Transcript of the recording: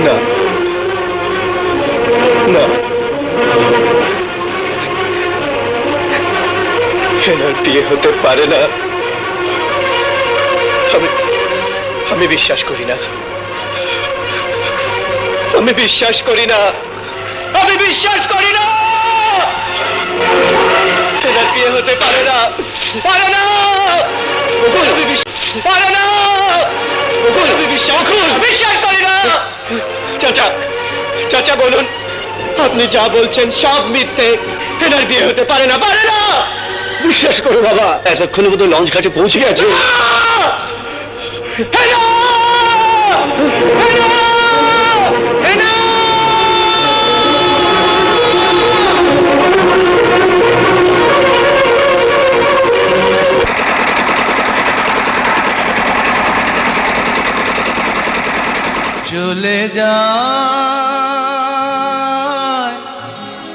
না বিয়ে হতে পারে না আমি আমি বিশ্বাস করি না আমি বিশ্বাস করি না আমি বিশ্বাস করি না হেনার বিয়ে হতে পারে না পারে না আমি বিশ- পারে না আমি বিশ্বাস চাচা বলুন। আপনি যা বলছেন সব মিথ্যে। হেনার বিয়ে হতে পারে না পারে না। বিশ্বাস করো বাবা এতক্ষণে বোধ লঞ্চ ঘাটে পৌঁছে গেছে! চলে যায়